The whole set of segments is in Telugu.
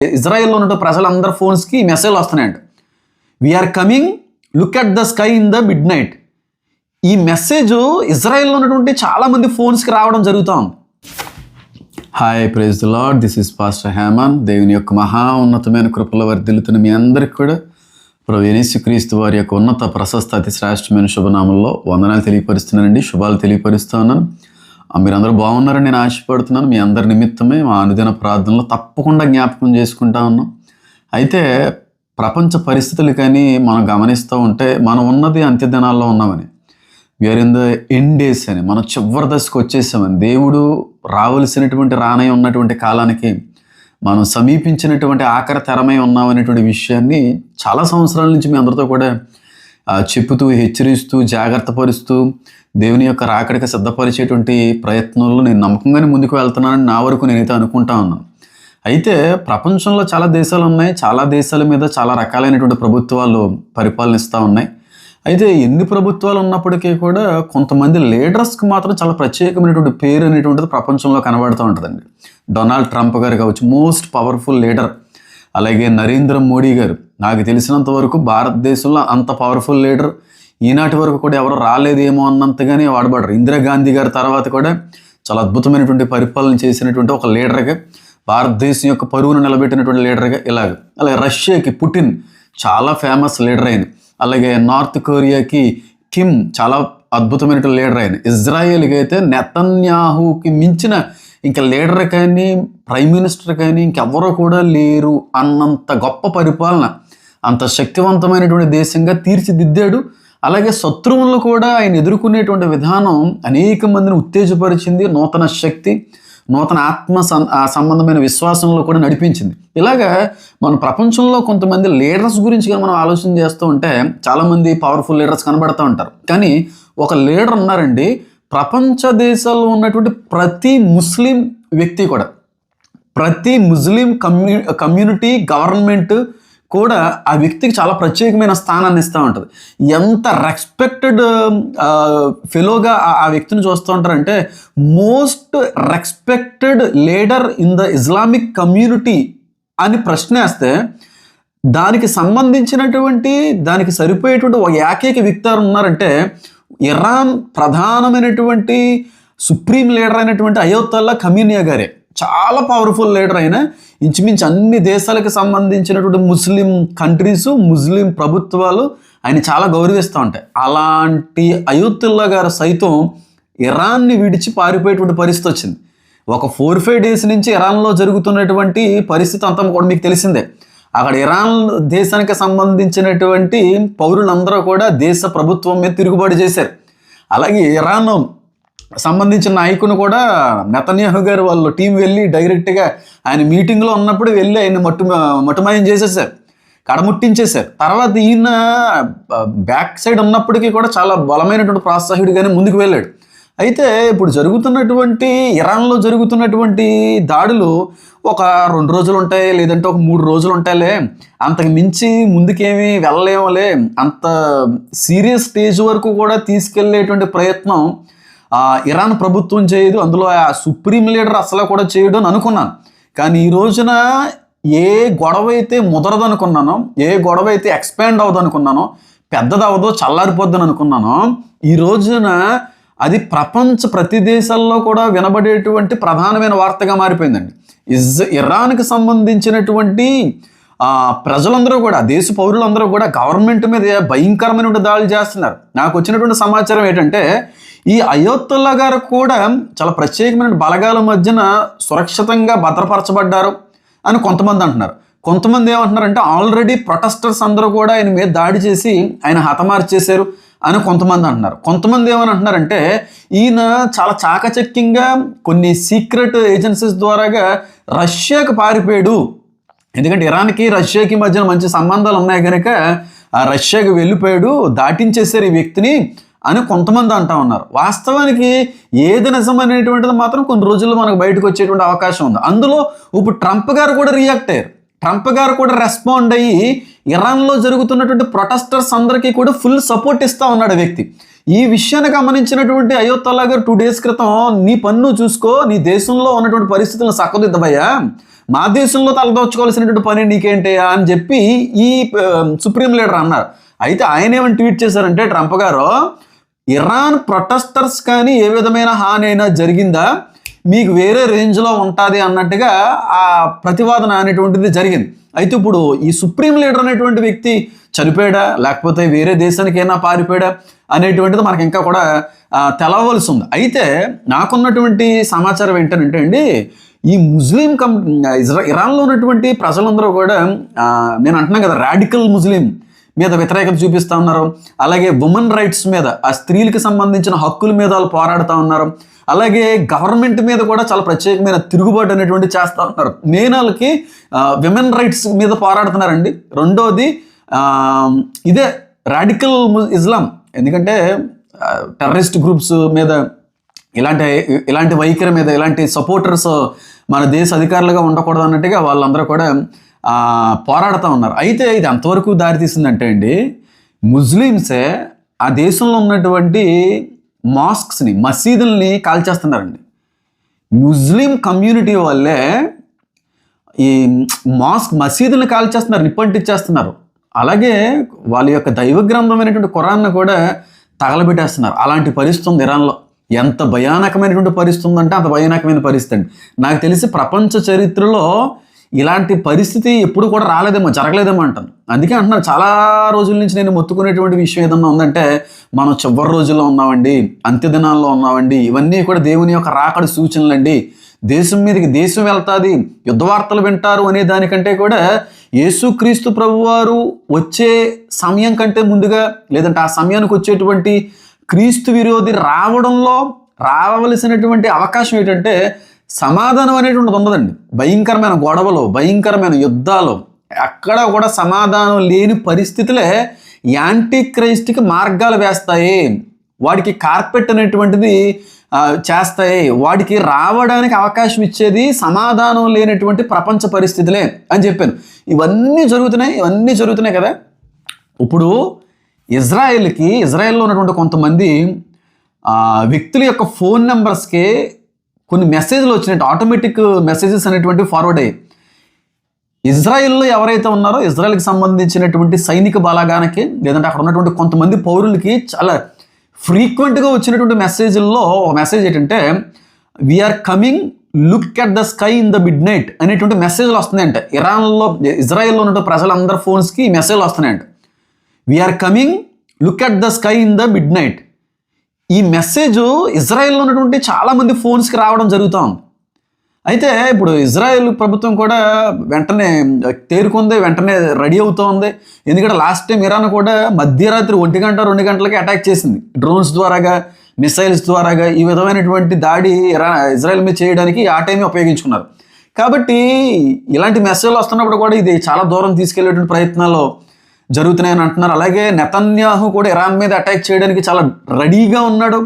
ఇజ్రాయెల్లో ఉన్న ప్రజలందరి ఫోన్స్కి మెసేజ్ వస్తున్నాయండి we're coming look at the sky in the midnight ఈ మెసేజ్ ఇజ్రాయెల్లో ఉన్నటువంటి చాలా మంది ఫోన్స్కి రావడం జరుగుతూ ఉంది. Hi praise lord this is pastor Heman దేవుని యొక్క మహా ఉన్నతమైన కృపల వర్ధిల్లుతున్న మీ అందరికి కూడా ప్రభు క్రీస్తు వారి యొక్క ఉన్నత ప్రశస్త అతి శ్రేష్టమైన శుభనామంలో వందనాలు తెలియపరుస్తున్నానండి. శుభాలు తెలియపరుస్తున్నాను మీరందరూ బాగున్నారని నేను ఆశపడుతున్నాను. మీ అందరి నిమిత్తమే మా అనుదిన ప్రార్థనలో తప్పకుండా జ్ఞాపకం చేసుకుంటా ఉన్నాం. అయితే ప్రపంచ పరిస్థితులు కానీ మనం గమనిస్తూ ఉంటే మనం ఉన్నది అంత్యదినాల్లో ఉన్నామని we're in the end days అని మనం చివరి దశకు వచ్చేసామని దేవుడు రావలసినటువంటి రానై ఉన్నటువంటి కాలానికి మనం సమీపించినటువంటి ఆఖరి తెరమై ఉన్నామనేటువంటి విషయాన్ని చాలా సంవత్సరాల నుంచి మీ అందరితో కూడా చెప్పుతూ హెచ్చరిస్తూ జాగ్రత్త పరుస్తూ దేవుని యొక్క రాకడికి సిద్ధపరిచేటువంటి ప్రయత్నంలో నేను నమ్మకంగానే ముందుకు వెళ్తున్నానని నా వరకు నేనైతే అనుకుంటా ఉన్నాను. అయితే ప్రపంచంలో చాలా దేశాలు ఉన్నాయి చాలా దేశాల మీద చాలా రకాలైనటువంటి ప్రభుత్వాలు పరిపాలనిస్తూ ఉన్నాయి. అయితే ఎన్ని ప్రభుత్వాలు ఉన్నప్పటికీ కూడా కొంతమంది లీడర్స్కి మాత్రం చాలా ప్రత్యేకమైనటువంటి పేరు అనేటువంటిది ప్రపంచంలో కనబడుతూ ఉంటుందండి. డొనాల్డ్ ట్రంప్ గారు కావచ్చు మోస్ట్ పవర్ఫుల్ లీడర్. అలాగే నరేంద్ర మోడీ గారు నాకు తెలిసినంత వరకు భారతదేశంలో అంత పవర్ఫుల్ లీడర్ ఈనాటి వరకు కూడా ఎవరు రాలేదేమో అన్నంతగానే వాడబడరు ఇందిరాగాంధీ గారి తర్వాత కూడా చాలా అద్భుతమైనటువంటి పరిపాలన చేసినటువంటి ఒక లీడర్గా భారతదేశం యొక్క పరువును నిలబెట్టినటువంటి లీడర్గా ఇలాగ. అలాగే రష్యాకి పుటిన్ చాలా ఫేమస్ లీడర్ అయింది అలాగే నార్త్ కొరియాకి కిమ్ చాలా అద్భుతమైనటువంటి లీడర్ అయింది ఇజ్రాయేల్కి అయితే నెతన్యాహుకి మించిన ఇంకా లీడర్ కానీ ప్రైమ్ మినిస్టర్ కానీ ఇంకెవరో కూడా లేరు అన్నంత గొప్ప పరిపాలన. అంత శక్తివంతమైనటువంటి దేశంగా తీర్చిదిద్దాడు. అలాగే శత్రువులను కూడా ఆయన ఎదుర్కొనేటువంటి విధానం అనేక మందిని ఉత్తేజపరిచింది నూతన శక్తి నూతన ఆత్మ సంబంధమైన విశ్వాసంలో కూడా నడిపించింది. ఇలాగా మన ప్రపంచంలో కొంతమంది లీడర్స్ గురించి కానీ మనం ఆలోచన చేస్తూ ఉంటే చాలామంది పవర్ఫుల్ లీడర్స్ కనబడుతూ ఉంటారు. కానీ ఒక లీడర్ ఉన్నారండి ప్రపంచ దేశాల్లో ఉన్నటువంటి ప్రతి ముస్లిం వ్యక్తి కూడా ప్రతి ముస్లిం కమ్యూ కమ్యూనిటీ గవర్నమెంట్ కూడా ఆ వ్యక్తికి చాలా ప్రత్యేకమైన స్థానాన్ని ఇస్తూ ఉంటుంది. ఎంత రెస్పెక్టెడ్ ఫెలోగా ఆ వ్యక్తిని చూస్తూ ఉంటారంటే most respected leader in the Islamic community అని ప్రశ్న వేస్తే దానికి సంబంధించినటువంటి దానికి సరిపోయేటువంటి ఒక ఏకైక వ్యక్తి ఉన్నారంటే ఇరాన్ ప్రధానమైనటువంటి సుప్రీం లీడర్ అయినటువంటి అయోత్తల్లా కమీనియా గారే. చాలా పవర్ఫుల్ లీడర్ అయిన ఇంచుమించు అన్ని దేశాలకు సంబంధించినటువంటి ముస్లిం కంట్రీస్ ముస్లిం ప్రభుత్వాలు ఆయన చాలా గౌరవిస్తూ ఉంటాయి. అలాంటి అయోత్తుల్లా గారు సైతం ఇరాన్ని విడిచి పారిపోయేటువంటి పరిస్థితి వచ్చింది. ఒక ఫోర్ ఫైవ్ డేస్ నుంచి ఇరాన్లో జరుగుతున్నటువంటి పరిస్థితి అంతా కూడా మీకు తెలిసిందే. అక్కడ ఇరాన్ దేశానికి సంబంధించినటువంటి పౌరులందరూ కూడా దేశ ప్రభుత్వం మీద తిరుగుబాటు చేశారు. అలాగే ఇరాన్ సంబంధించిన నాయకుని కూడా నెతన్యాహు గారు వాళ్ళు టీం వెళ్ళి డైరెక్ట్గా ఆయన మీటింగ్లో ఉన్నప్పుడు వెళ్ళి ఆయన మట్టు మటుమాయం చేసేసారు. కడముట్టించేశారు. తర్వాత ఈయన బ్యాక్ సైడ్ ఉన్నప్పటికీ కూడా చాలా బలమైనటువంటి ప్రోత్సాహుడిగానే ముందుకు వెళ్ళాడు. అయితే ఇప్పుడు జరుగుతున్నటువంటి ఇరాన్లో జరుగుతున్నటువంటి దాడులు ఒక రెండు రోజులు ఉంటాయి లేదంటే ఒక మూడు రోజులు ఉంటాయిలే అంతకు మించి ముందుకేమీ వెళ్ళలేములే. అంత సీరియస్ స్టేజ్ వరకు కూడా తీసుకెళ్ళేటువంటి ప్రయత్నం ఆ, ఇరాన్ ప్రభుత్వం చేయదు. అందులో ఆ సుప్రీం లీడర్ అసలు కూడా చేయడు అని అనుకున్నాను. కానీ ఈ రోజున ఏ గొడవ అయితే ముదరదనుకున్నానో ఏ గొడవ అయితే ఎక్స్పాండ్ అవ్వదు అనుకున్నాను పెద్దది అవ్వదో చల్లారిపోద్దని అనుకున్నానో ఈ రోజున అది ప్రపంచ ప్రతి దేశాల్లో కూడా వినబడేటువంటి ప్రధానమైన వార్తగా మారిపోయిందండి. ఇజ్ ఇరాన్కి సంబంధించినటువంటి ప్రజలందరూ కూడా దేశ పౌరులందరూ కూడా గవర్నమెంట్ మీద భయంకరమైన దాడులు చేస్తున్నారు. నాకు వచ్చినటువంటి సమాచారం ఏంటంటే ఈ అయోత్తుల్లా గారు కూడా చాలా ప్రత్యేకమైన బలగాల మధ్యన సురక్షితంగా భద్రపరచబడ్డారు అని కొంతమంది అంటున్నారు. కొంతమంది ఏమంటున్నారంటే ఆల్రెడీ ప్రొటెస్టర్స్ అందరూ కూడా ఆయన మీద దాడి చేసి ఆయన హతమార్చేశారు. అని కొంతమంది అంటున్నారు. కొంతమంది ఏమని అంటున్నారంటే ఈయన చాలా చాకచక్యంగా కొన్ని సీక్రెట్ ఏజెన్సీస్ ద్వారాగా రష్యాకు పారిపోయాడు. ఎందుకంటే ఇరాన్కి రష్యాకి మధ్యన మంచి సంబంధాలు ఉన్నాయి కనుక ఆ రష్యాకి వెళ్ళిపోయాడు దాటించేశారు ఈ వ్యక్తిని అని కొంతమంది అంటా ఉన్నారు. వాస్తవానికి ఏది నిజం అనేటువంటిది మాత్రం కొన్ని రోజుల్లో మనకు బయటకు వచ్చేటువంటి అవకాశం ఉంది. అందులో ఇప్పుడు ట్రంప్ గారు కూడా రియాక్ట్ అయ్యారు. ట్రంప్ గారు కూడా రెస్పాండ్ అయ్యి ఇరాన్లో జరుగుతున్నటువంటి ప్రొటెస్టర్స్ అందరికీ కూడా ఫుల్ సపోర్ట్ ఇస్తూ ఉన్నాడు వ్యక్తి. ఈ విషయాన్ని గమనించినటువంటి అయోత్తల్లా గారు టూ డేస్ క్రితం నీ పన్ను చూసుకో నీ దేశంలో ఉన్నటువంటి పరిస్థితులను చక్కదిద్దబయ్యా మా దేశంలో తలదోచుకోవాల్సినటువంటి పని నీకేంటి అని చెప్పి ఈ సుప్రీం లీడర్ అన్నారు. అయితే ఆయన ఏమని ట్వీట్ చేశారంటే ట్రంప్ గారు ఇరాన్ ప్రొటెస్టర్స్ కానీ ఏ విధమైన హాని అయినా జరిగిందా? మీకు వేరే రేంజ్లో ఉంటుంది అన్నట్టుగా ఆ ప్రతివాదన అనేటువంటిది జరిగింది. అయితే ఇప్పుడు ఈ సుప్రీం లీడర్ అనేటువంటి వ్యక్తి చనిపోయాడా? లేకపోతే వేరే దేశానికి ఏమైనా పారిపోయాడా? అనేటువంటిది మనకి ఇంకా కూడా తెలవలసి ఉంది. అయితే నాకున్నటువంటి సమాచారం ఏంటంటే అండి ఈ ముస్లిం కం ఇజ్రా ఇరాన్లో ఉన్నటువంటి ప్రజలందరూ కూడా నేను అంటున్నాను కదా రాడికల్ ముస్లిం మీద వ్యతిరేకత చూపిస్తూ ఉన్నారు. అలాగే ఉమెన్ రైట్స్ మీద ఆ స్త్రీలకు సంబంధించిన హక్కుల మీద వాళ్ళు పోరాడుతూ ఉన్నారు. అలాగే గవర్నమెంట్ మీద కూడా చాలా ప్రత్యేకమైన తిరుగుబాటు అనేటువంటి చేస్తూ ఉన్నారు. మెయిన్ వాళ్ళకి విమెన్ రైట్స్ మీద పోరాడుతున్నారండి. రెండోది ఇదే రాడికల్ ఇస్లాం. ఎందుకంటే టెర్రరిస్ట్ గ్రూప్స్ మీద ఇలాంటి ఇలాంటి వైఖరి మీద ఇలాంటి సపోర్టర్స్ మన దేశ అధికారులుగా ఉండకూడదు అన్నట్టుగా వాళ్ళందరూ కూడా పోరాడుతూ ఉన్నారు. అయితే ఇది ఎంతవరకు దారితీసిందంటే అండి ముస్లిమ్సే ఆ దేశంలో ఉన్నటువంటి మాస్క్స్ని మసీదుల్ని కాల్చేస్తున్నారండి. ముస్లిం కమ్యూనిటీ వాళ్ళే ఈ మాస్క్ మసీదులను కాల్చేస్తున్నారు నిప్పంటిచ్చేస్తున్నారు. అలాగే వాళ్ళ యొక్క దైవ గ్రంథమైనటువంటి ఖురాన్ను కూడా తగలబెట్టేస్తున్నారు. అలాంటి పరిస్థితి ఉంది ఇరాన్లో. ఎంత భయానకమైనటువంటి పరిస్థితి ఉందంటే అంత భయానకమైన పరిస్థితి అండి. నాకు తెలిసి ప్రపంచ చరిత్రలో ఇలాంటి పరిస్థితి ఎప్పుడు కూడా రాలేదేమో జరగలేదేమో అంటాను అందుకే అంటున్నాను చాలా రోజుల నుంచి నేను మొత్తుకునేటువంటి విషయం ఏదన్నా ఉందంటే మనం చివరి రోజుల్లో ఉన్నామండి అంత్యదినాల్లో ఉన్నామండి ఇవన్నీ కూడా దేవుని యొక్క రాకడి సూచనలండి దేశం మీదకి దేశం వెళ్తాది యుద్ధ వార్తలు వింటారు అనే దానికంటే కూడా యేసుక్రీస్తు ప్రభువారు వచ్చే సమయం కంటే ముందుగా లేదంటే ఆ సమయానికి వచ్చేటువంటి క్రీస్తు విరోధి రావడంలో రావలసినటువంటి అవకాశం ఏంటంటే సమాధానం అనేటువంటిది ఉండదండి. భయంకరమైన గొడవలు భయంకరమైన యుద్ధాలు అక్కడ కూడా సమాధానం లేని పరిస్థితులే యాంటీ క్రైస్ట్కి మార్గాలు వేస్తాయి. వాడికి కార్పెట్ అనేటువంటిది చేస్తాయి. వాడికి రావడానికి అవకాశం ఇచ్చేది సమాధానం లేనటువంటి ప్రపంచ పరిస్థితులే అని చెప్పాను. ఇవన్నీ జరుగుతున్నాయి ఇవన్నీ జరుగుతున్నాయి కదా. ఇప్పుడు ఇజ్రాయెల్కి ఇజ్రాయెల్లో ఉన్నటువంటి కొంతమంది వ్యక్తుల యొక్క ఫోన్ నెంబర్స్కి కొన్ని మెసేజ్లు వచ్చినట్టు ఆటోమేటిక్ మెసేజెస్ అనేటువంటివి ఫార్వర్డ్ అయ్యాయి ఇజ్రాయెల్లో ఎవరైతే ఉన్నారో ఇజ్రాయెల్కి సంబంధించినటువంటి సైనిక బలగానికి లేదంటే అక్కడ ఉన్నటువంటి కొంతమంది పౌరులకి చాలా ఫ్రీక్వెంట్గా వచ్చినటువంటి మెసేజ్ల్లో ఒక మెసేజ్ ఏంటంటే we are coming look at the sky in the midnight అనేటువంటి మెసేజ్లు వస్తున్నాయంట. ఇరాన్లో ఇజ్రాయెల్లో ఉన్న ప్రజలందరి ఫోన్స్కి ఈ మెసేజ్లు వస్తున్నాయంట. We are coming look at the sky in the midnight ఈ మెసేజ్ ఇజ్రాయెల్లో ఉన్నటువంటి చాలామంది ఫోన్స్కి రావడం జరుగుతూ ఉంది. అయితే ఇప్పుడు ఇజ్రాయెల్ ప్రభుత్వం కూడా వెంటనే తేరుకుంది వెంటనే రెడీ అవుతూ ఉంది. ఎందుకంటే లాస్ట్ టైం ఇరాన్ కూడా మధ్యరాత్రి ఒంటి గంట రెండు గంటలకి అటాక్ చేసింది. డ్రోన్స్ ద్వారాగా మిసైల్స్ ద్వారాగా ఈ విధమైనటువంటి దాడి ఇరా ఇజ్రాయెల్ మీద చేయడానికి ఆ టైమే ఉపయోగించుకున్నారు. కాబట్టి ఇలాంటి మెసేజ్లు వస్తున్నప్పుడు కూడా ఇది చాలా దూరం తీసుకెళ్ళేటువంటి ప్రయత్నాలు జరుగుతున్నాయని అంటున్నారు. అలాగే నెతన్యాహు కూడా ఇరాన్ మీద అటాక్ చేయడానికి చాలా రెడీగా ఉన్నాడు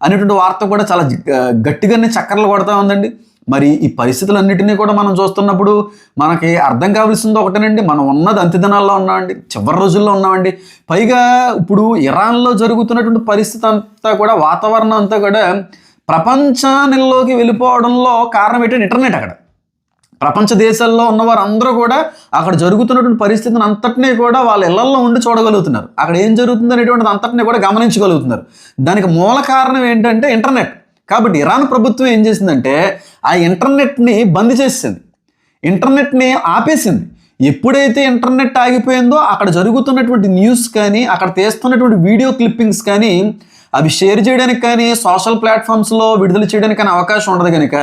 అనేటువంటి వార్త కూడా చాలా గట్టిగానే చక్కర్లు కొడతా ఉందండి. మరి ఈ పరిస్థితులన్నిటినీ కూడా మనం చూస్తున్నప్పుడు మనకి అర్థం కావాల్సింది ఒకటేనండి. మనం ఉన్నది అంత్యదినాల్లో ఉన్నామండి చివరి రోజుల్లో ఉన్నామండి. పైగా ఇప్పుడు ఇరాన్లో జరుగుతున్నటువంటి పరిస్థితి అంతా కూడా వాతావరణం అంతా కూడా ప్రపంచానిలోకి వెళ్ళిపోవడంలో కారణం ఏంటంటే ఇంటర్నెట్ అక్కడ. ప్రపంచ దేశాల్లో ఉన్నవారు అందరూ కూడా అక్కడ జరుగుతున్నటువంటి పరిస్థితిని అంతటినీ కూడా వాళ్ళ ఇళ్ళలో ఉండి చూడగలుగుతున్నారు. అక్కడ ఏం జరుగుతుంది అనేటువంటిది అంతటినీ కూడా గమనించగలుగుతున్నారు. దానికి మూల కారణం ఏంటంటే ఇంటర్నెట్. కాబట్టి ఇరాన్ ప్రభుత్వం ఏం చేసిందంటే ఆ ఇంటర్నెట్ని బంద్ చేసింది. ఇంటర్నెట్ని ఆపేసింది. ఎప్పుడైతే ఇంటర్నెట్ ఆగిపోయిందో అక్కడ జరుగుతున్నటువంటి న్యూస్ కానీ అక్కడ తీస్తున్నటువంటి వీడియో క్లిప్పింగ్స్ కానీ అవి షేర్ చేయడానికి కానీ సోషల్ ప్లాట్ఫామ్స్లో విడుదల చేయడానికి కానీ అవకాశం ఉండదు కనుక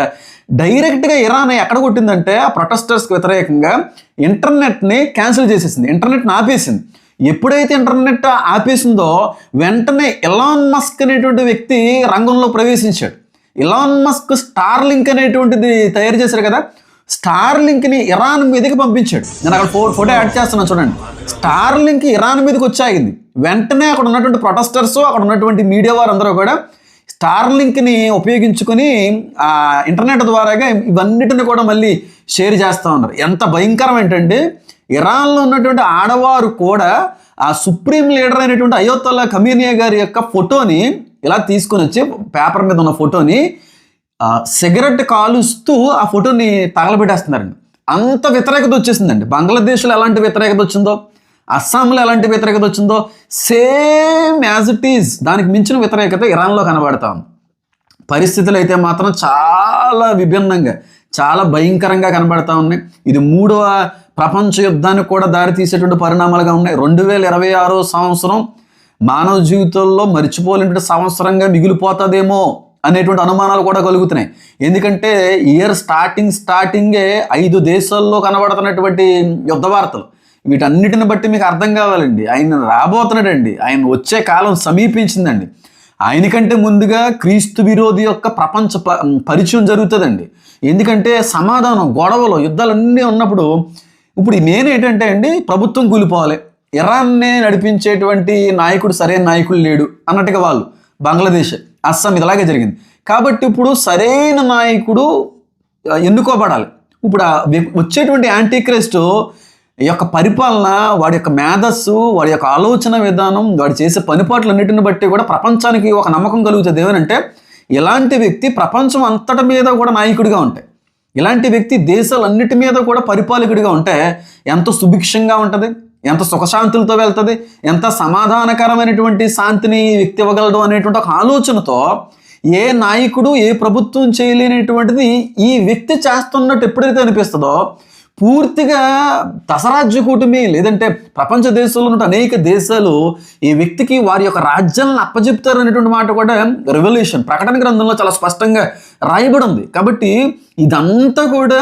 డైరెక్ట్గా ఇరాన్ ఎక్కడ కొట్టిందంటే ఆ ప్రొటెస్టర్స్కి వ్యతిరేకంగా ఇంటర్నెట్ని క్యాన్సిల్ చేసేసింది. ఇంటర్నెట్ని ఆపేసింది. ఎప్పుడైతే ఇంటర్నెట్ ఆపేసిందో వెంటనే ఇలాన్ మస్క్ అనేటువంటి వ్యక్తి రంగంలో ప్రవేశించాడు. ఇలాన్ మస్క్ స్టార్ లింక్ అనేటువంటిది తయారు చేశారు కదా? స్టార్ లింక్ని ఇరాన్ మీదకి పంపించాడు. నేను అక్కడ ఫో ఫోటో యాడ్ చేస్తున్నాను చూడండి. స్టార్ లింక్ ఇరాన్ మీదకి వచ్చాగింది. వెంటనే అక్కడ ఉన్నటువంటి ప్రొటెస్టర్స్ అక్కడ ఉన్నటువంటి మీడియా వారందరూ కూడా స్టార్ లింక్ని ఉపయోగించుకొని ఆ ఇంటర్నెట్ ద్వారాగా ఇవన్నిటిని కూడా మళ్ళీ షేర్ చేస్తూ ఉన్నారు. ఎంత భయంకరం ఏంటంటే ఇరాన్లో ఉన్నటువంటి ఆడవారు కూడా ఆ సుప్రీం లీడర్ అయినటువంటి అయోత్తల్లా ఖమీనియా గారి యొక్క ఫోటోని ఇలా తీసుకొని వచ్చి పేపర్ మీద ఉన్న ఫోటోని సిగరెట్ కాలుస్తూ ఆ ఫోటోని తగలబెట్టేస్తున్నారండి. అంత వ్యతిరేకత వచ్చేసిందండి. బంగ్లాదేశ్లో ఎలాంటి వ్యతిరేకత వచ్చిందో అస్సాంలో ఎలాంటి వ్యతిరేకత వచ్చిందో సేమ్ యాజ్ ఇట్ ఈజ్. దానికి మించిన వ్యతిరేకత ఇరాన్లో కనబడతా ఉంది. పరిస్థితులు అయితే మాత్రం చాలా విభిన్నంగా చాలా భయంకరంగా కనబడతా ఉన్నాయి. ఇది మూడవ ప్రపంచ యుద్ధానికి కూడా దారితీసేటువంటి పరిణామాలుగా ఉన్నాయి. రెండు వేల ఇరవై ఆరో సంవత్సరం మానవ జీవితంలో మర్చిపోలేనటువంటి సంవత్సరంగా మిగిలిపోతుందేమో అనేటువంటి అనుమానాలు కూడా కలుగుతున్నాయి. ఎందుకంటే ఇయర్ స్టార్టింగ్ స్టార్టింగే ఐదు దేశాల్లో కనబడుతున్నటువంటి యుద్ధ వార్తలు. వీటన్నిటిని బట్టి మీకు అర్థం కావాలండి. ఆయన రాబోతున్నాడండి. ఆయన వచ్చే కాలం సమీపించిందండి. ఆయనకంటే ముందుగా క్రీస్తు విరోధి యొక్క ప్రపంచ ప- పరిచయం జరుగుతుందండి. ఎందుకంటే సమాధానం గొడవలు యుద్ధాలన్నీ ఉన్నప్పుడు ఇప్పుడు మెయిన్ ఏంటంటే అండి ప్రభుత్వం కూలిపోవాలి. ఇరాన్నే నడిపించేటువంటి నాయకుడు సరైన నాయకుడు లేడు అన్నట్టుగా వాళ్ళు. బంగ్లాదేశ్ అస్సాం ఇది అలాగే జరిగింది. కాబట్టి ఇప్పుడు సరైన నాయకుడు ఎన్నుకోబడాలి. ఇప్పుడు వచ్చేటువంటి యాంటీ క్రైస్ట్ యొక్క పరిపాలన వాడి యొక్క మేధస్సు వాడి యొక్క ఆలోచన విధానం వాడు చేసే పనిపాట్లన్నిటిని బట్టి కూడా ప్రపంచానికి ఒక నమ్మకం కలుగుతుంది. ఏమనంటే ఇలాంటి వ్యక్తి ప్రపంచం అంతటి మీద కూడా నాయకుడిగా ఉంటాయి ఇలాంటి వ్యక్తి దేశాలన్నిటి మీద కూడా పరిపాలకుడిగా ఉంటే ఎంత సుభిక్షంగా ఉంటుంది? ఎంత సుఖశాంతులతో వెళ్తుంది? ఎంత సమాధానకరమైనటువంటి శాంతిని వ్యక్తి ఇవ్వగలడు అనేటువంటి ఒక ఆలోచనతో ఏ నాయకుడు ఏ ప్రభుత్వం చేయలేనటువంటిది ఈ వ్యక్తి చేస్తున్నట్టు ఎప్పుడైతే అనిపిస్తుందో పూర్తిగా దసరాజ్య కూటమి లేదంటే ప్రపంచ దేశాల్లో ఉన్న అనేక దేశాలు ఈ వ్యక్తికి వారి యొక్క రాజ్యాలను అప్పజెప్తారు అనేటువంటి మాట కూడా రెవల్యూషన్ ప్రకటన గ్రంథంలో చాలా స్పష్టంగా రాయబడి ఉంది కాబట్టి ఇదంతా కూడా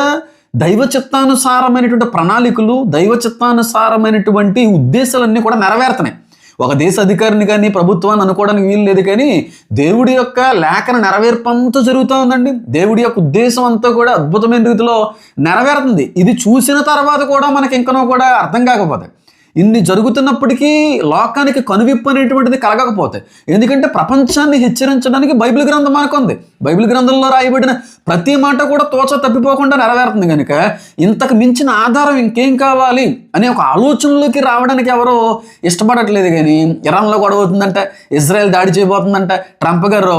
దైవ చిత్తానుసారమైనటువంటి ప్రణాళికలు దైవ చిత్తానుసారమైనటువంటి ఉద్దేశాలన్నీ కూడా నెరవేరుతున్నాయి. ఒక దేశ అధికారిని కానీ ప్రభుత్వాన్ని అనుకోవడానికి వీలు లేదు కానీ దేవుడి యొక్క లేఖన నెరవేర్పంతో జరుగుతూ ఉందండి. దేవుడి యొక్క ఉద్దేశం అంతా కూడా అద్భుతమైన రీతిలో నెరవేరుతుంది. ఇది చూసిన తర్వాత కూడా మనకి ఇంకనో కూడా అర్థం కాకపోతే. ఇన్ని జరుగుతున్నప్పటికీ లోకానికి కనువిప్పు అనేటువంటిది కలగకపోతే ఎందుకంటే ప్రపంచాన్ని హెచ్చరించడానికి బైబిల్ గ్రంథం మనకుంది బైబిల్ గ్రంథంలో రాయబడిన ప్రతి మాట కూడా తోచ తప్పిపోకుండా నెరవేరుతుంది కనుక ఇంతకు మించిన ఆధారం ఇంకేం కావాలి అనే ఒక ఆలోచనలోకి రావడానికి ఎవరో ఇష్టపడట్లేదు కానీ ఇరాన్లో గొడవ అవుతుందంట ఇజ్రాయెల్ దాడి చేయబోతుందంట ట్రంప్ గారు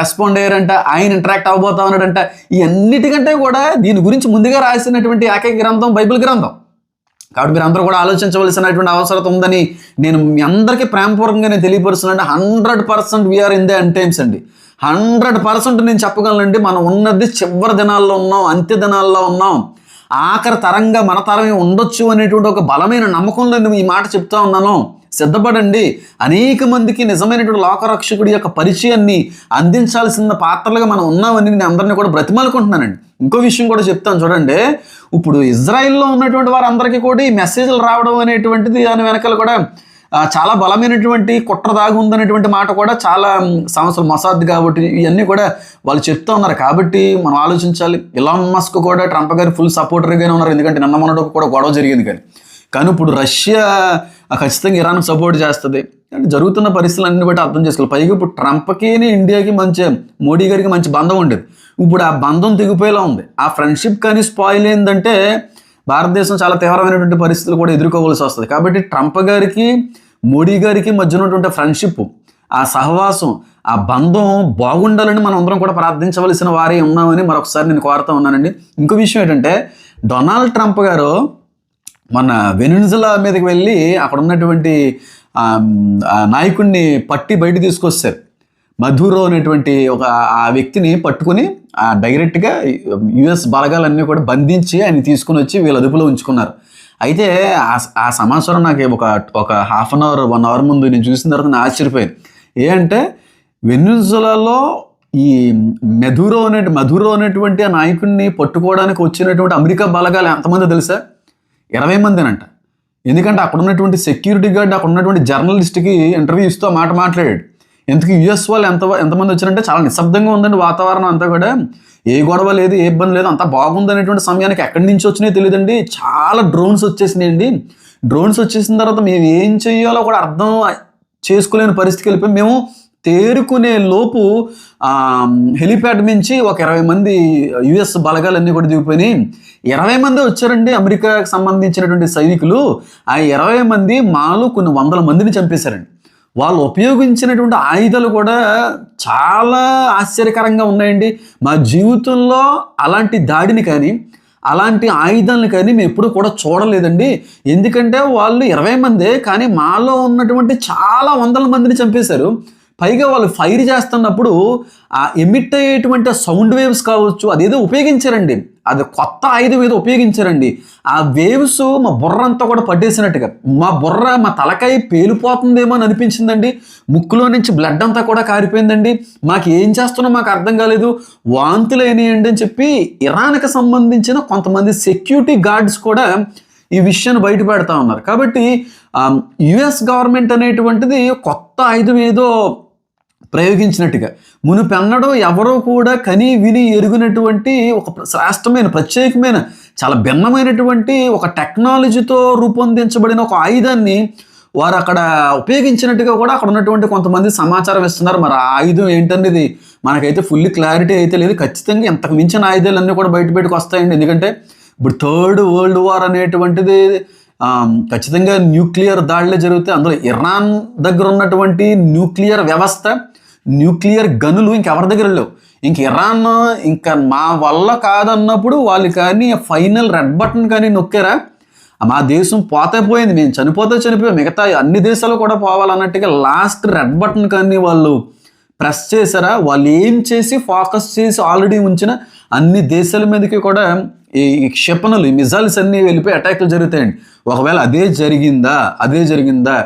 రెస్పాండ్ అయ్యారంట ఆయన ఇంటరాక్ట్ అవ్వబోతా ఉన్నాడంట ఇవన్నిటికంటే కూడా దీని గురించి ముందుగా రాసినటువంటి ఏకైక గ్రంథం బైబిల్ గ్రంథం. కాబట్టి మీరు అందరూ కూడా ఆలోచించవలసినటువంటి అవసరం ఉందని నేను మీ అందరికీ ప్రేమపూర్వకంగా నేను తెలియపరుస్తున్నాను hundred percent we are in the end times అండి. హండ్రెడ్ పర్సెంట్ నేను చెప్పగలనండి. మనం ఉన్నది చివరి దినాల్లో ఉన్నాం అంత్య దినాల్లో ఉన్నాం. ఆఖరి తరంగా మన తరమే ఉండొచ్చు అనేటువంటి ఒక బలమైన నమ్మకంలో నేను ఈ మాట చెప్తా ఉన్నాను. సిద్ధపడండి. అనేక మందికి నిజమైనటువంటి లోకరక్షకుడి యొక్క పరిచయాన్ని అందించాల్సిన పాత్రలుగా మనం ఉన్నామని నేను అందరినీ కూడా బ్రతిమాలుకుంటున్నానండి. ఇంకో విషయం కూడా చెప్తాను చూడండి. ఇప్పుడు ఇజ్రాయిల్లో ఉన్నటువంటి వారందరికీ కూడా ఈ మెసేజ్లు రావడం అనేటువంటిది దాని వెనకాల కూడా చాలా బలమైనటువంటి కుట్ర దాగి ఉందనేటువంటి మాట కూడా చాలా సంవత్సరం మొసాద్ కాబట్టి ఇవన్నీ కూడా వాళ్ళు చెప్తా ఉన్నారు. కాబట్టి మనం ఆలోచించాలి. ఇలాన్ మస్క్ కూడా ట్రంప్ గారి ఫుల్ సపోర్టర్గానే ఉన్నారు. ఎందుకంటే నిన్న మొన్నటి కూడా గొడవ జరిగింది కానీ. కానీ ఇప్పుడు రష్యా ఖచ్చితంగా ఇరాన్ సపోర్ట్ చేస్తుంది. అంటే జరుగుతున్న పరిస్థితులన్నీ బట్టి అర్థం చేసుకోవాలి. పైగా ఇప్పుడు ట్రంప్కి ఇండియాకి మంచి మోడీ గారికి మంచి బంధం ఉండేది. ఇప్పుడు ఆ బంధం తెగిపోయేలా ఉంది. ఆ ఫ్రెండ్షిప్ కానీ స్పాయిల్ ఏంటంటే భారతదేశం చాలా తీవ్రమైనటువంటి పరిస్థితులు కూడా ఎదుర్కోవాల్సి వస్తుంది. కాబట్టి ట్రంప్ గారికి మోడీ గారికి మధ్య ఉన్నటువంటి ఫ్రెండ్షిప్ ఆ సహవాసం ఆ బంధం బాగుండాలని మనం అందరం కూడా ప్రార్థించవలసిన వారే ఉన్నామని మరొకసారి నేను కోరుతా ఉన్నానండి. ఇంకో విషయం ఏంటంటే డొనాల్డ్ ట్రంప్ గారు మన వెనుజులా మీదకి వెళ్ళి అక్కడ ఉన్నటువంటి నాయకుడిని పట్టి బయట తీసుకొస్తారు మధురో అనేటువంటి ఒక ఆ వ్యక్తిని పట్టుకుని డైరెక్ట్గా యుఎస్ బలగాలన్నీ కూడా బంధించి ఆయన తీసుకుని వచ్చి వీళ్ళ అదుపులో ఉంచుకున్నారు. అయితే ఆ ఆ సమాచారం నాకు ఒక ఒక half an hour one hour ముందు నేను చూసిన తర్వాత నేను ఆశ్చర్యపోయాను ఏ అంటే ఈ మెధురో అనే మధురో అనేటువంటి ఆ నాయకుడిని పట్టుకోవడానికి వచ్చినటువంటి అమెరికా బలగాలు ఎంతమంది తెలుసా? ఇరవై మందినంట. ఎందుకంటే అక్కడ ఉన్నటువంటి సెక్యూరిటీ గార్డ్ అక్కడ ఉన్నటువంటి జర్నలిస్ట్కి ఇంటర్వ్యూ ఇస్తూ మాట మాట్లాడాడు. ఎందుకు యుఎస్ వాళ్ళు ఎంత ఎంతమంది వచ్చారంటే చాలా నిశ్శబ్దంగా ఉందండి వాతావరణం అంతా కూడా. ఏ గొడవ లేదు ఏ ఇబ్బంది లేదు అంతా బాగుంది అనేటువంటి సమయానికి ఎక్కడి నుంచి వచ్చినాయో తెలియదండి చాలా డ్రోన్స్ వచ్చేసినాయండి. డ్రోన్స్ వచ్చేసిన తర్వాత మేము ఏం చేయాలో కూడా అర్థం చేసుకోలేని పరిస్థితికి వెళ్ళిపోయి మేము తేరుకునే లోపు హెలిప్యాడ్ నుంచి ఒక ఇరవై మంది యుఎస్ బలగాలన్నీ కూడా దిగిపోయినాయి. ఇరవై మంది వచ్చారండి అమెరికాకి సంబంధించినటువంటి సైనికులు. ఆ ఇరవై మంది మాలో కొన్ని వందల మందిని చంపేశారండి. వాళ్ళు ఉపయోగించినటువంటి ఆయుధాలు కూడా చాలా ఆశ్చర్యకరంగా ఉన్నాయండి. మా జీవితంలో అలాంటి దాడిని కానీ అలాంటి ఆయుధాలను కానీ మేము ఎప్పుడు కూడా చూడలేదండి. ఎందుకంటే వాళ్ళు ఇరవై మందే కానీ మాలో ఉన్నటువంటి చాలా వందల మందిని చంపేశారు. పైగా వాళ్ళు ఫైర్ చేస్తున్నప్పుడు ఆ ఎమిట్ అయ్యేటువంటి సౌండ్ వేవ్స్ కావచ్చు అదేదో ఉపయోగించారండి. అది కొత్త ఆయుధం ఏదో ఉపయోగించారండి. ఆ వేవ్స్ మా బుర్ర అంతా కూడా పట్టేసినట్టుగా. మా బుర్ర మా తలకాయ పేలిపోతుందేమో అని అనిపించిందండి. ముక్కులో నుంచి బ్లడ్ అంతా కూడా కారిపోయిందండి. మాకు ఏం చేస్తున్నా మాకు అర్థం కాలేదు. వాంతులు అయినాయండి అని చెప్పి ఇరాన్కి సంబంధించిన కొంతమంది సెక్యూరిటీ గార్డ్స్ కూడా ఈ విషయాన్ని బయట పెడతా ఉన్నారు. కాబట్టి యుఎస్ గవర్నమెంట్ అనేటువంటిది కొత్త ఆయుధం ఏదో ప్రయోగించినట్టుగా. మునుపెన్నడూ ఎవరో కూడా కని విని ఎరుగునటువంటి ఒక శ్రేష్టమైన ప్రత్యేకమైన చాలా భిన్నమైనటువంటి ఒక టెక్నాలజీతో రూపొందించబడిన ఒక ఆయుధాన్ని వారు అక్కడ ఉపయోగించినట్టుగా కూడా అక్కడ ఉన్నటువంటి కొంతమంది సమాచారం ఇస్తున్నారు. మరి ఆ ఆయుధం ఏంటనేది మనకైతే ఫుల్ క్లారిటీ అయితే లేదు. ఖచ్చితంగా ఇంతకు మించిన ఆయుధాలన్నీ కూడా బయట బయటకు వస్తాయండి. ఎందుకంటే ఇప్పుడు థర్డ్ వరల్డ్ వార్ అనేటువంటిది ఖచ్చితంగా న్యూక్లియర్ దాడులే జరిగితే అందులో ఇరాన్ దగ్గర ఉన్నటువంటి న్యూక్లియర్ వ్యవస్థ న్యూక్లియర్ గనులు ఇంకెవరి దగ్గర లేవు? ఇంక ఇరాన్ ఇంకా మా వల్ల కాదన్నప్పుడు వాళ్ళు కానీ ఫైనల్ రెడ్ బటన్ కానీ నొక్కారా? మా దేశం పోతే పోయింది. మేము చనిపోతే చనిపోయాం. మిగతా అన్ని దేశాలు కూడా పోవాలన్నట్టుగా లాస్ట్ రెడ్ బటన్ కానీ వాళ్ళు ప్రెస్ చేశారా? వాళ్ళు ఏం చేసి ఫోకస్ చేసి ఆల్రెడీ ఉంచిన అన్ని దేశాల మీదకి కూడా ఈ క్షిపణులు ఈ మిజైల్స్ అన్నీ వెళ్ళిపోయి అటాక్లు జరుగుతాయండి. ఒకవేళ అదే జరిగిందా? అదే జరిగిందా?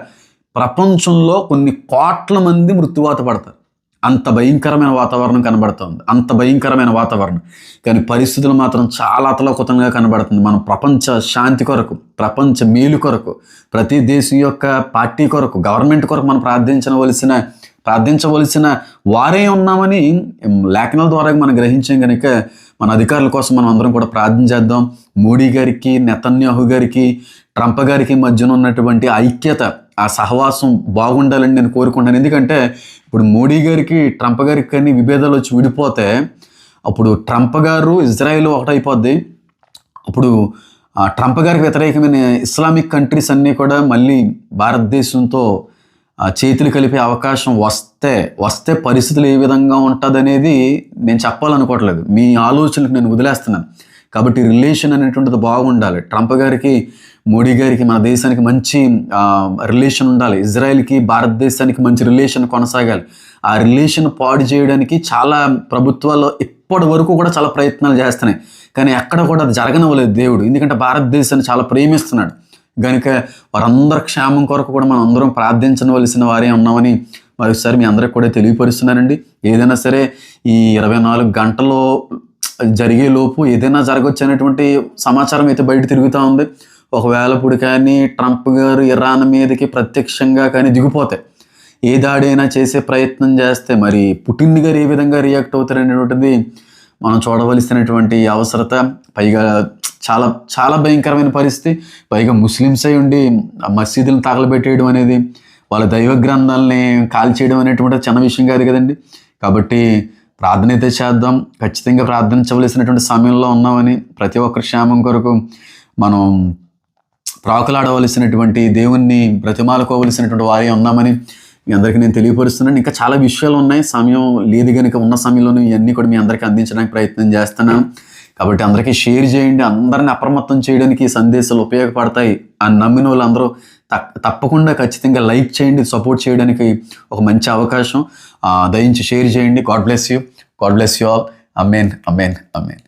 ప్రపంచంలో కొన్ని కోట్ల మంది మృత్యువాత పడతారు. అంత భయంకరమైన వాతావరణం కనబడుతుంది. అంత భయంకరమైన వాతావరణం. కానీ పరిస్థితులు మాత్రం చాలా అతలకుతంగా కనబడుతుంది. మనం ప్రపంచ శాంతి కొరకు ప్రపంచ మేలు కొరకు ప్రతి దేశం యొక్క పార్టీ కొరకు గవర్నమెంట్ కొరకు మనం ప్రార్థించవలసిన ప్రార్థించవలసిన వారే ఉన్నామని లేఖనాల ద్వారా మనం గ్రహించాం కనుక మన అధికారుల కోసం మనం అందరం కూడా ప్రార్థన చేద్దాం. మోడీ గారికి నెతన్యాహు గారికి ట్రంప్ గారికి మధ్యన ఉన్నటువంటి ఐక్యత ఆ సహవాసం బాగుండాలని నేను కోరుకుంటాను. ఎందుకంటే ఇప్పుడు మోడీ గారికి ట్రంప్ గారికి కానీ విభేదాలు వచ్చి విడిపోతే అప్పుడు ట్రంప్ గారు ఇజ్రాయెల్ ఒకటైపోద్ది. అప్పుడు ఆ, ట్రంప్ గారికి వ్యతిరేకమైన ఇస్లామిక్ కంట్రీస్ అన్నీ కూడా మళ్ళీ భారతదేశంతో చేతులు కలిపే అవకాశం వస్తే వస్తే పరిస్థితులు ఏ విధంగా ఉంటుందనేది నేను చెప్పాలనుకోవట్లేదు. మీ ఆలోచనలకు నేను వదిలేస్తున్నాను. కాబట్టి రిలేషన్ అనేటువంటిది బాగుండాలి. ట్రంప్ గారికి మోడీ గారికి మన దేశానికి మంచి రిలేషన్ ఉండాలి. ఇజ్రాయెల్కి భారతదేశానికి మంచి రిలేషన్ కొనసాగాలి. ఆ రిలేషన్ పాడు చేయడానికి చాలా ప్రభుత్వాలు ఇప్పటి వరకు కూడా చాలా ప్రయత్నాలు చేస్తున్నాయి. కానీ ఎక్కడ కూడా అది దేవుడు. ఎందుకంటే భారతదేశాన్ని చాలా ప్రేమిస్తున్నాడు. కనుక వారందరి క్షేమం కొరకు కూడా మనం అందరం ప్రార్థించవలసిన వారే ఉన్నామని మరొకసారి మీ అందరికి కూడా తెలియపరుస్తున్నానండి. ఏదైనా సరే ఈ ఇరవై నాలుగు గంటల్లో జరిగే లోపు ఏదైనా జరగవచ్చు అనేటువంటి సమాచారం అయితే బయట తిరుగుతూ ఉంది. ఒకవేళ ఇప్పుడు కానీ ట్రంప్ గారు ఇరాన్ మీదకి ప్రత్యక్షంగా కానీ దిగిపోతే ఏ దాడి అయినా చేసే ప్రయత్నం చేస్తే మరి పుటిన్ గారు ఏ విధంగా రియాక్ట్ అవుతారు అనేటువంటిది మనం చూడవలసినటువంటి అవసరత పైగా చాలా చాలా భయంకరమైన పరిస్థితి. పైగా ముస్లిమ్స్ అయి ఉండి మసీదులను తగలబెట్టేయడం అనేది వాళ్ళ దైవ గ్రంథాలని కాల్చేయడం అనేటువంటి చిన్న విషయం కాదు కదండి. కాబట్టి ప్రార్థన అయితే చేద్దాం. ఖచ్చితంగా ప్రార్థించవలసినటువంటి సమయంలో ఉన్నామని ప్రతి ఒక్కరి క్షేమం కొరకు మనం ప్రాకులాడవలసినటువంటి దేవుణ్ణి బ్రతిమాలుకోవలసినటువంటి వారే ఉన్నామని మీ అందరికీ నేను తెలియపరుస్తున్నాను. ఇంకా చాలా విషయాలు ఉన్నాయి. సమయం లేదు కనుక ఉన్న సమయంలోనూ ఇవన్నీ కూడా మీ అందరికీ అందించడానికి ప్రయత్నం చేస్తున్నాను కాబట్టి అందరికీ షేర్ చేయండి. అందరిని అప్రమత్తం చేయడానికి ఈ సందేశాలు ఉపయోగపడతాయి. ఆ నమ్మిన వాళ్ళందరూ తప్పకుండా ఖచ్చితంగా లైక్ చేయండి. సపోర్ట్ చేయడానికి ఒక మంచి అవకాశం. దయించి షేర్ చేయండి. God bless you. God bless you all. Amen amen amen